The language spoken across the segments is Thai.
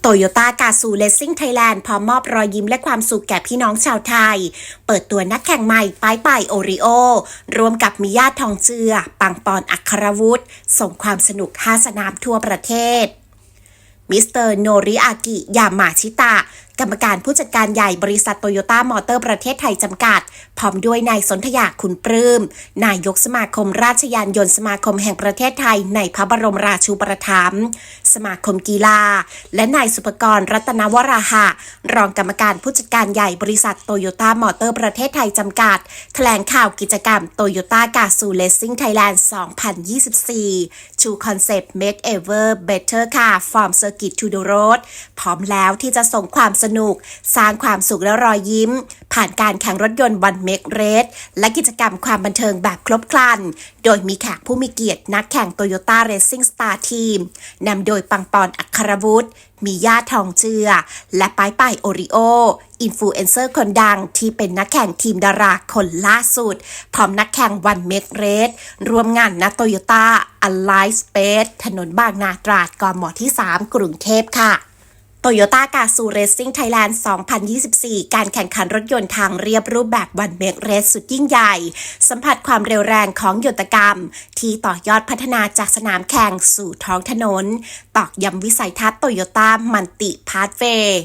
โตโยต้ากาซูเลสซิ่งไทยแลนด์พร้อมมอบรอยยิ้มและความสุขแก่พี่น้องชาวไทย เปิดตัวนักแข่งใหม่ป้ายป่ายโอริโอรวมกับมิยาทองเจือ ปังปอนอัครวุฒิส่งความสนุก5สนามทั่วประเทศมิสเตอร์โนริอากิ ยามาชิตะ กรรมการผู้จัดการใหญ่บริษัทโตโยต้ามอเตอร์ประเทศไทยจำกัด พร้อมด้วยนายสนธยาคุณปลื้ม นายกสมาคมราชยานยนต์สมาคมแห่งประเทศไทย ในพระบรมราชูปถัมภ์สมาคมกีฬา และนายสุปกรณ์รัตนวราหะ รองกรรมการผู้จัดการใหญ่บริษัทโตโยต้ามอเตอร์ประเทศไทยจำกัด แถลงข่าวกิจกรรมโตโยต้ากาซูเลสซิ่งไทยแลนด์ 2024 ชูคอนเซปต์ Make Ever Better Car from Circuit to the Road พร้อมแล้วที่จะส่งความสนุก สร้างความสุขและรอยยิ้ม ผ่านการแข่งรถยนต์วันเมกเรสและกิจกรรมความบันเทิงแบบครบครัน โดยมีแขกผู้มีเกียรตินักแข่งโตโยต้าเรซซิ่งสตาร์ทีมนำโดยปังปอนอัครวุฒิมีญาติทองเจือ และป้ายป้ายโอริโอ อินฟลูเอนเซอร์คนดังที่เป็นนักแข่งทีมดาราคนล่าสุด พร้อมนักแข่งวันเมกเรสรวมงานนัโตโยต้าอ l i สเป c e ถนนบางนาตราดกมที่ 3 กรุงเทพค่ะ โตโยต้ากาซูเรซิ่งไทยแลนด์ 2024 การแข่งขันรถยนต์ทางเรียบรูปแบบวันเมกเรสสุดยิ่งใหญ่ สัมผัสความเร็วแรงของโยตกรรม ที่ต่อยอดพัฒนาจากสนามแข่งสู่ท้องถนน ตอกย้ำวิสัยทัศน์โตโยต้ามันติพาร์ทเวย์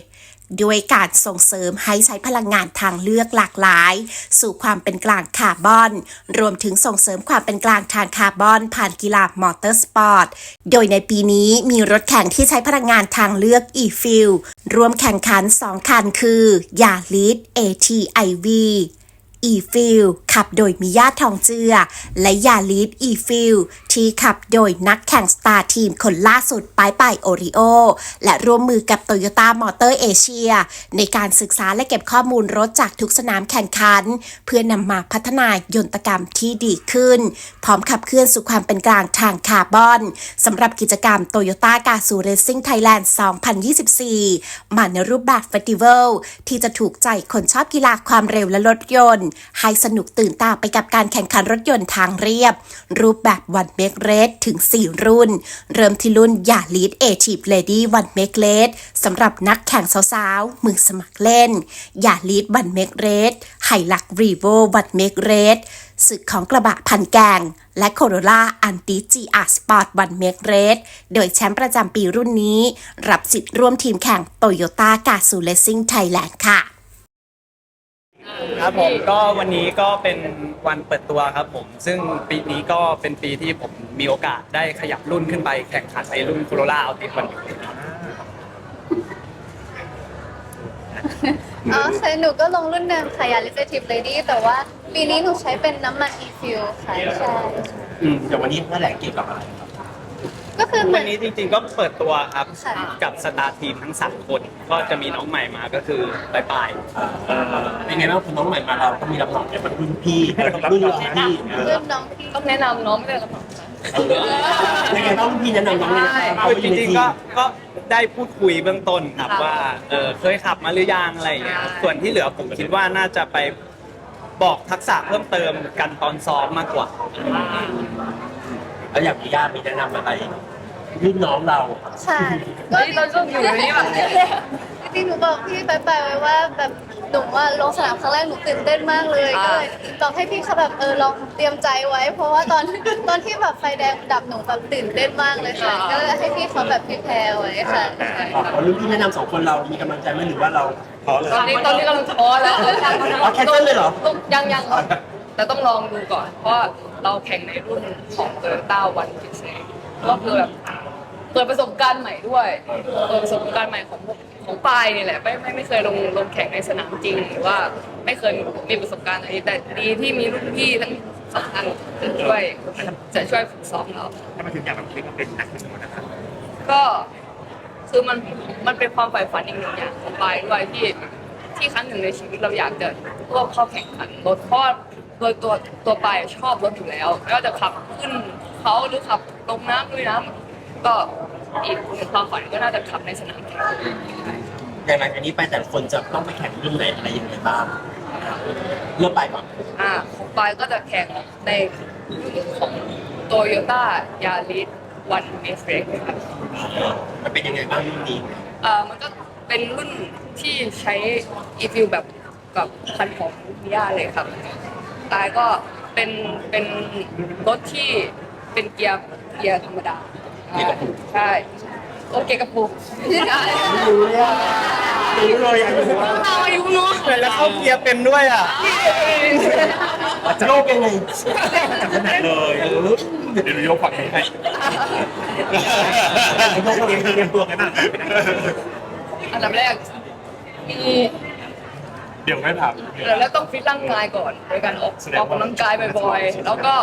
ด้วยการส่งเสริมให้ใช้พลังงานทางเลือกหลากหลาย สู่ความเป็นกลางคาร์บอน รวมถึงส่งเสริมความเป็นกลางทางคาร์บอน ผ่านกีฬามอเตอร์สปอร์ต โดยในปีนี้มีรถแข่งที่ใช้พลังงานทางเลือก e-fuel รวมแข่งขัน 2 คันคือยาลิส ATIV e f i l ขับโดยมิยาทองเจือ และยาลิส e f i l ที่ขับโดยนักแข่งสตาร์ทีมคนล่าสุดป้ายปายโอริโอ และร่วมมือกับโตโยต้ามอเตอร์เอเชียในการศึกษาและเก็บข้อมูลรถจากทุกสนามแข่งขัน เพื่อนำมาพัฒนายนตกรรมที่ดีขึ้น พร้อมขับเคลื่อนสู่ความเป็นกลางทางคาร์บอนสำหรับกิจกรรมโตโยต้ากาซูเรซิ่งไทยแลนด์ 2024 มาในรูปแบบเฟสติวัลที่จะถูกใจคนชอบกีฬาความเร็วและรถยนต์ ให้สนุกตื่นตาไปกับการแข่งขันรถยนต์ทางเรียบ รูปแบบวันเมกเรสถึง 4 รุ่น เริ่มที่รุ่นยาลีดเอทีฟเลดี้วันเมกเลสสำหรับนักแข่งสาวๆ มือสมัครเล่นยาลีดวันเมกเรสไฮลักรีโววันเมกเรสศึกของกระบะพันแกง และโคโรล่าอันติจีอาร์สปอร์ตวันเมกเรสโดยแชมป์ประจำปีรุ่นนี้ รับสิทธิ์ร่วมทีมแข่งโตโยต้ากาซูเลซิ่งไทยแลนด์ค่ะ ครับผมก็วันนี้ก็เป็นวันเปิดตัวครับผม ซึ่งปีนี้ก็เป็นปีที่ผมมีโอกาสได้ขยับรุ่นขึ้นไปแข่งขันในรุ่นโคโรล่าอัลติวันอ๋อเคยหนูก็ลงรุ่นเดิมค่ะยาลิเซทีฟเลดี้แต่ว่าปีนี้หนูใช้เป็นน้ำมัน e-fuel ค่ะใช่เดี๋ยววันนี้แถลงเกี่ยวกับอะไรครับ ก็คือเหมืวัอนน นี้จริงๆก็เปิดตัวครับ ค่ะ กับสตาร์ทีมทั้งสามคน ก็จะมีน้องใหม่มาก็คือปลายปลายเอ่อเป็นไงบ้างคุณน้องใหม่มาเราก็มีรับรองเป็นรุ่นพี่รุ่นน้องพี่เออรุ่นน้องพี่ต้องแนะนำน้องไม่ได้หรอกเป็นไงบ้างรุ่นพี่แนะนำน้องเนี่ยๆคือจริงๆก็ก็ได้พูดคุยเบื้องต้นครับว่าเออเคยขับมาหรือยังอะไรอย่างเงี้ยส่วนที่เหลือผมคิดว่าน่าจะไปบอกทักษะเพิ่มเติมกันตอนซ้อมมากกว่า แล้วอย่างพี่ย่ามีแนะนำอะไรรุ่นน้องเราใช่เฮ้ยเราต้องอยู่ในนี้ป่ะจริงๆหนูบอกพี่ไปไปไว้ว่าแบบหนูว่าลงสนามครั้งแรกหนูตื่นเต้นมากเลยก็เลยบอกให้พี่เขาแบบเออลองเตรียมใจไว้ เพราะว่าตอนตอนที่แบบไฟแดงดับหนูแบบตื่นเต้นมากเลยค่ะก็เลยให้พี่เขาแบบพี่แพรไว้ค่ะใช่อ๋อรุ่นพี่แนะนำสองคนเรามีกำลังใจไหมหรือว่าเราพอเลยตอนนี้ตอนนี้กำลังท้อแล้วอ๋อแคนเซิลเลยเหรอต้องยังยัง แต่ต้องลองดูก่อน เพราะเราแข่งในรุ่นของโตโยต้าวันพิเศษก็คือแบบเปิดประสบการณ์ใหม่ด้วยเปิดประสบการณ์ใหม่ของของปายนี่แหละไม่ไม่ไม่เคยลงลงแข่งในสนามจริง หรือว่าไม่เคยมีประสบการณ์อะไรแต่ดีที่มีรุ่นพี่ทั้งสองท่านจะช่วยจะช่วยฝึกซ้อมเราถ้ามาถึงอย่างแบบนี้ก็เป็นนักแข่งนะครับก็คือมันมันเป็นความใฝ่ฝันอีกหนึ่งอย่างของปายด้วยที่ที่ครั้งหนึ่งในชีวิตเราอยากจะร่วมเข้าแข่งขันรถเพราะ โดยตัวตัวปายชอบรถอยู่แล้วไม่ว่าจะขับขึ้นเขาหรือขับลงน้ำลุยน้ำก็อีกหนึ่งความฝันก็น่าจะขับในสนามแข่งอย่างไรอันนี้ไปแต่ละคนจะต้องไปแข่งรุ่นไหนอะไรยังไงบ้างเริ่มไปก่อนอ่าของปายก็จะแข่งในรุ่นของโตโยต้ายาริสวันเมฟเร็กครับมันเป็นยังไงบ้างรุ่นนี้เอ่อมันก็เป็นรุ่นที่ใช้อีฟิลแบบกับคันของมิยาเลยครับ ตายก็เป็นเป็นรถที่เป็นเกียร์เกียร์ธรรมดาเกียร์กระปุกใช่โอเคกระปุกใช่รู้เลยอะรู้เลยอะรู้ว่าเราอายุเนาะแล้วเข้าเกียร์เป็นด้วยอะโลกยังไงขนาดเลยเออเดี๋ยวดูยกฝั่งนี้ให้ไอ้พวกเตรียมเตรียมตัวกันหนักอันดับแรกมี เดี๋ยวไม่ถามเดี๋ยวแล้วต้องฟิตร่างกายก่อนโดยการออกออกกำลังกายบ่อยๆ แล้วก็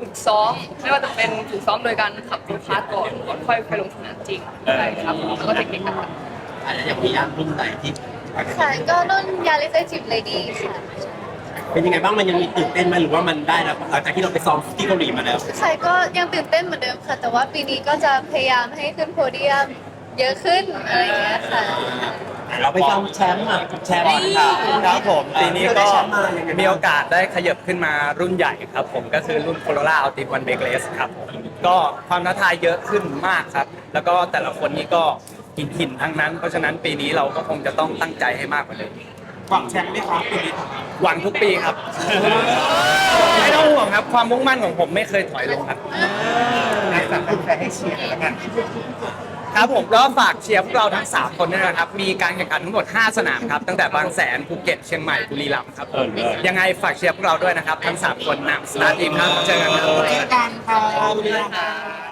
ฝึกซ้อมไม่ว่าจะเป็นฝึกซ้อมโดยการขับรถคาร์ทก่อนก่อนค่อยไปลงสนามจริงใช่ครับแล้วก็เทคนิคต่างอะไรอย่างพี่ยามรุ่นไหนที่ค่ะก็รุ่นยาริสเอจิบเลยดีค่ะเป็นยังไงบ้างมันยังมีตื่นเต้นไหมหรือว่ามันได้แล้วหลังจากที่เราไปซ้อมที่เกาหลีมาแล้วใช่ก็ยังตื่นเต้นเหมือนเดิมค่ะ แต่ว่าปีนี้ก็จะพยายามให้ขึ้นโพเดียมเยอะขึ้นอะไรอย่างเงี้ยค่ะ เราไปซ้อมแชมป์อะแชมป์ ครับผมปีนี้ก็ได้แชมป์มายังไงบ้างมีโอกาสได้ขยับขึ้นมารุ่นใหญ่ครับผมก็คือรุ่นโคโรล่าอัลติวันเบเกเลสครับผมก็ความท้าทายเยอะขึ้นมากครับ แล้วก็แต่ละคนนี้ก็หินหินๆทั้งนั้น เพราะฉะนั้นปีนี้เราก็คงจะต้องตั้งใจให้มากกว่าเดิมหวังแชมป์ไหมครับปีนี้หวังทุกปีครับ ไม่ต้องห่วงครับ ความมุ่งมั่นของผมไม่เคยถอยลงครับสั่งแฟนให้เชียร์แล้วกัน ครับผมก็ฝากเชียร์พวกเราทั้ง 3 คนด้วยนะครับ มีการแข่งขันทั้งหมด 5 สนามครับ ตั้งแต่บางแสนภูเก็ตเชียงใหม่บุรีรัมย์ครับผมยังไงฝากเชียร์พวกเราด้วยนะครับ ทั้ง 3 คนนำสตาร์ทีมครับเจอกันครับๆ